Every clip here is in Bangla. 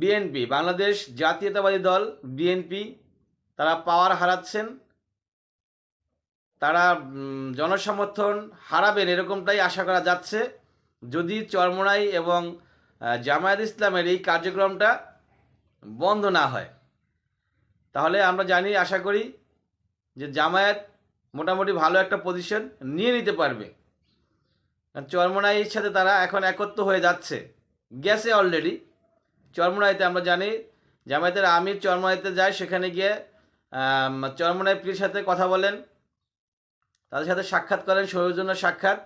বিএনপি, বাংলাদেশ জাতীয়তাবাদী দল, বিএনপি, তারা পাওয়ার হারাচ্ছেন। তারা জনসমর্থন হারাবেন এরকমটাই আশা করা যাচ্ছে। যদি চরমোনাই এবং জামায়াত ইসলামের এই কার্যক্রমটা বন্ধ না হয়, তাহলে আমরা জানি, আশা করি যে জামায়াত মোটামুটি ভালো একটা পজিশন নিয়ে নিতে পারবে। চরমোনাইয়ের সাথে তারা এখন একত্র হয়ে যাচ্ছে, গেছে অলরেডি চরমোনাইতে আমরা জানি, জামায়াতের আমির চরমোনাইতে যায়, সেখানে গিয়ে চরমোনাই পীর সাথে কথা বলেন, তাদের সাথে সাক্ষাৎ করেন সৌজন্য সাক্ষাৎ।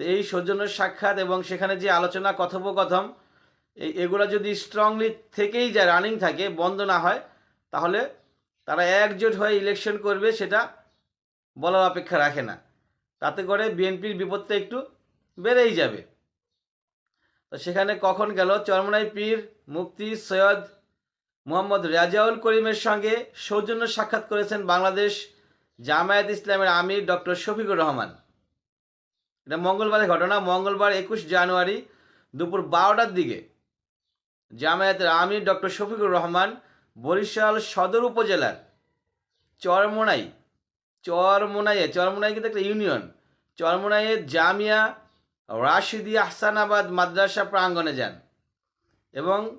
তো এই সৌজন্য সাক্ষাৎ এবং সেখানে যে আলোচনা, কথোপকথন এই এগুলো যদি স্ট্রংলি থেকেই যায় রানিং থাকে, বন্ধ না হয়, তাহলে তারা একজোট হয়ে ইলেকশন করবে, সেটা বলার অপেক্ষা রাখে না। তাতে করে বিএনপির বিপদটা একটু বেড়েই যাবে। তো সেখানে কখন গেল? চরমনাই পীর, মুফতি সৈয়দ মোহাম্মদ রাজাউল করিমের সঙ্গে সৌজন্য সাক্ষাৎ করেছেন বাংলাদেশ জামায়াত ইসলামের আমির ডক্টর শফিকুর রহমান। এটা মঙ্গলবারের ঘটনা। মঙ্গলবার একুশ জানুয়ারি দুপুর বারোটার দিকে জামায়াতের আমির ডক্টর শফিকুর রহমান বরিশাল সদর উপজেলার চরমোনাই, চরমোনাইয়ে চরমোনাই কিন্তু একটা ইউনিয়ন। চরমোনাইয়ের জামিয়া রাশিদি আহসানাবাদ মাদ্রাসা প্রাঙ্গণে যান। এবং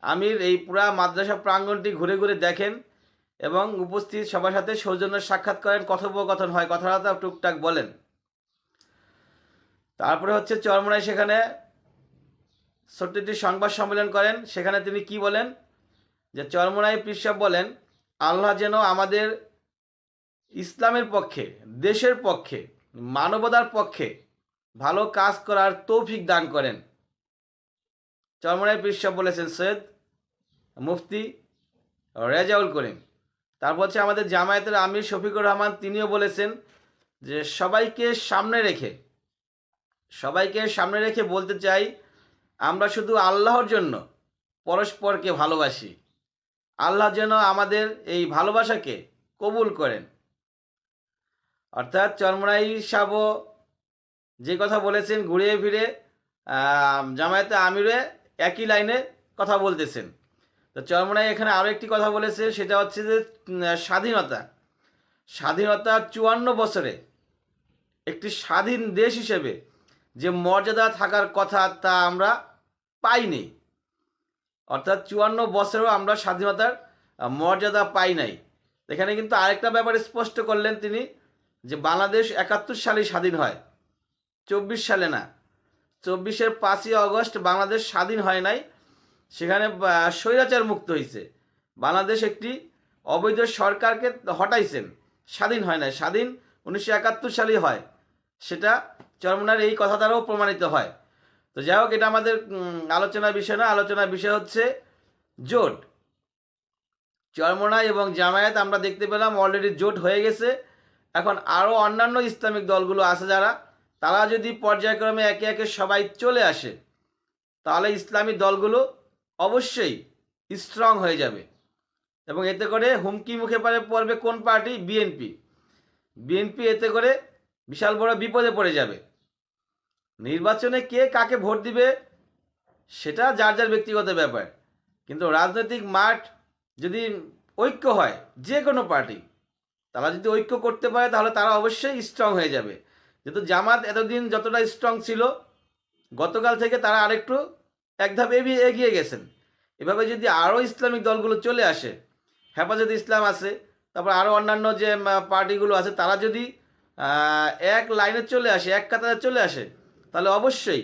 আমির এই পুরা মাদ্রাসা প্রাঙ্গণটি ঘুরে ঘুরে দেখেন এবং উপস্থিত সবার সাথে সৌজন্য সাক্ষাৎ করেন, কথোপকথন হয়, কথাবার্তা টুকটাক বলেন। তারপরে হচ্ছে চরমোনাই সেখানে ছোট্ট সংবাদ সম্মেলন করেন। সেখানে তিনি কি বলেন? যে চরমোনাই পিসাব বলেন, আল্লাহ যেন আমাদের ইসলামের পক্ষে, দেশের পক্ষে, মানবতার পক্ষে ভালো কাজ করার তৌফিক দান করেন। চরমোনাই পিসাব বলেছেন, সৈয়দ মুফতি রেজাউল করিম। তারপর হচ্ছে আমাদের জামায়াতের আমির শফিকুর রহমান, তিনিও বলেছেন যে সবাইকে সামনে রেখে, সবাইকে সামনে রেখে বলতে চাই, আমরা শুধু আল্লাহর জন্য পরস্পরকে ভালোবাসি। আল্লাহ যেন আমাদের এই ভালোবাসাকে কবুল করেন। অর্থাৎ চরমরাই সাবো যে কথা বলেছেন ঘুরিয়ে ফিরে জামায়াতে আমিরে একই লাইনে কথা বলতেছেন। তো চরমরাই এখানে আরও একটি কথা বলেছে, সেটা হচ্ছে যে স্বাধীনতা। স্বাধীনতা চুয়ান্ন বছরে একটি স্বাধীন দেশ হিসেবে যে মর্যাদা থাকার কথা তা আমরা পাইনি। অর্থাৎ চুয়ান্ন বছরেও আমরা স্বাধীনতার মর্যাদা পাই নাই। এখানে কিন্তু আরেকটা ব্যাপারে স্পষ্ট করলেন তিনি, যে বাংলাদেশ একাত্তর সালে স্বাধীন হয়। চব্বিশ সালে না। চব্বিশের পাঁচই অগস্ট বাংলাদেশ স্বাধীন হয় নাই। সেখানে স্বৈরাচার মুক্ত হয়েছে বাংলাদেশ একটি অবৈধ সরকারকে হটাইছেন। স্বাধীন হয় নাই। স্বাধীন উনিশশো একাত্তর সালেই হয়। সেটা চরমনার এই কথা দ্বারাও প্রমাণিত হয়। তো যাই হোক, এটা আমাদের আলোচনার বিষয় না। আলোচনার বিষয় হচ্ছে জোট। চরমনা এবং জামায়াত আমরা দেখতে পেলাম অলরেডি জোট হয়ে গেছে। এখন আরও অন্যান্য ইসলামিক দলগুলো আছে যারা তারা যদি পর্যায়ক্রমে একে একে সবাই চলে আসে, তাহলে ইসলামী দলগুলো অবশ্যই স্ট্রং হয়ে যাবে। এবং এতে করে হুমকি মুখে পারে পড়বে কোন পার্টি? বিএনপি বিএনপি এতে করে বিশাল বড় বিপদে পড়ে যাবে। নির্বাচনে কে কাকে ভোট দিবে, সেটা যার যার ব্যক্তিগত ব্যাপার। কিন্তু রাজনৈতিক মাঠ যদি ঐক্য হয়, যে কোনো পার্টি, তারা যদি ঐক্য করতে পারে, তাহলে তারা অবশ্যই স্ট্রং হয়ে যাবে। যেহেতু জামাত এতদিন যতটা স্ট্রং ছিল গতকাল থেকে তারা আরেকটু এক ধাপ এগিয়ে গেছেন। এভাবে যদি আরও ইসলামিক দলগুলো চলে আসে হেফাজত ইসলাম আছে তারপর আরও অন্যান্য যে পার্টিগুলো আছে তারা যদি এক লাইনে চলে আসে এক কাতারে চলে আসে তাহলে অবশ্যই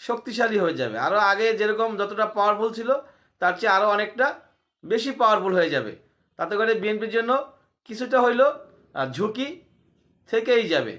শক্তিশালী হয়ে যাবে। আরও আগে যেরকম যতটা পাওয়ারফুল ছিল তার চেয়ে আরও অনেকটা বেশি পাওয়ারফুল হয়ে যাবে। তাতে করে বিএনপির জন্য কিছুটা হইলেও আহ, ঝুঁকি থেকেই যাবে।